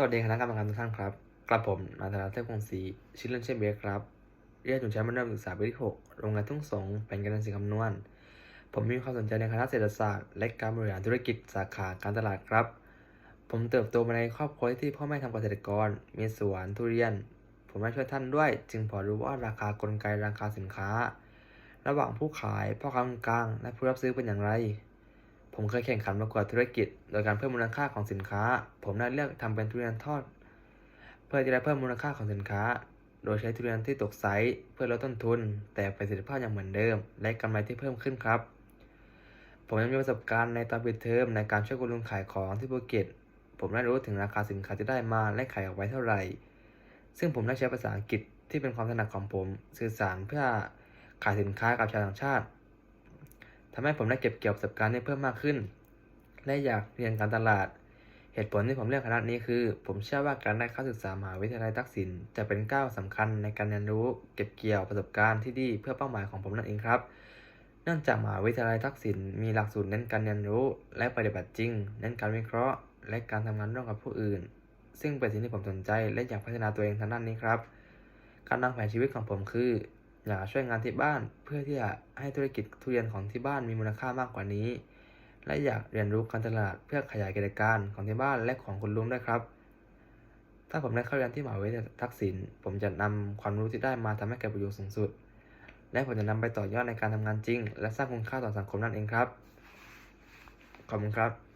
สวัสดีคณะกรรมการทุกท่านครับกระผมนายธนาเทพคงศรีชื่อเล่นชื่อเบสครับ เรียนอยู่ชั้นมัธยมศึกษาปีที่6โรงเรียนทุ่งสงเป็นการเรียนคำนวณ ผมมีความสนใจในคณะเศรษฐศาสตร์และการบริหารธุรกิจสาขาการตลาดครับ ผมเติบโตมาในครอบครัวที่พ่อแม่ทำเกษตรกร มีสวนทุเรียน ผมได้ช่วยท่านด้วย จึงพอรู้ว่าราคากลไกราคาสินค้า ระหว่างผู้ขายพ่อค้ากลางและผู้รับซื้อเป็นอย่างไร ผมเคยแข่งขันประกวดธุรกิจ โดยการเพิ่มมูลค่าของสินค้า ผมได้เลือกทำเป็นทุเรียนทอด เพื่อที่จะเพิ่มมูลค่าของสินค้า โดยใช้ทุเรียนที่ตกไซส์เพื่อลดต้นทุน แต่ประสิทธิภาพยังเหมือนเดิม และกำไรที่เพิ่มขึ้นครับ ผมยังมีประสบการณ์ในตอนปิดเทอมในการช่วยคุณลุงขายของที่ภูเก็ต ผมได้รู้ถึงราคาสินค้าที่ได้มาและขายออกไปเท่าไหร่ ซึ่งผมได้ใช้ภาษาอังกฤษที่เป็นความถนัดของผม สื่อสารเพื่อขายสินค้ากับชาวต่างชาติ ทำให้ผมได้เก็บเกี่ยวประสบการณ์ได้เพิ่มมากขึ้น และอยากเรียนการตลาด เหตุผลที่ผมเลือกคณะนี้คือ ผมเชื่อว่าการได้เข้าศึกษามหาวิทยาลัยทักษิณจะเป็นก้าวสำคัญในการเรียนรู้เก็บเกี่ยวประสบการณ์ที่ดีเพื่อเป้าหมายของผมนั่นเองครับ เนื่องจากมหาวิทยาลัยทักษิณมีหลักสูตรเน้นการเรียนรู้ และปฏิบัติจริง เน้นการวิเคราะห์ และการทำงานร่วมกับผู้อื่น ซึ่งเป็นสิ่งที่ผมสนใจ และอยากพัฒนาตัวเองทางด้านนี้ครับ การวางแผนชีวิตของผมคือ อยากช่วยงานที่บ้านเพื่อที่จะให้ธุรกิจทุเรียนของที่บ้านมีมูลค่ามากกว่านี้ และอยากเรียนรู้การตลาดเพื่อขยายกิจการของที่บ้านและของคุณลุงด้วยครับ ถ้าผมได้เข้าเรียนที่มหาวิทยาลัยทักษิณผมจะนำความรู้ที่ได้มาทำให้เกิดประโยชน์สูงสุด และผมจะนำไปต่อยอดในการทำงานจริง และสร้างคุณค่าต่อสังคมนั่นเองครับ ขอบคุณครับ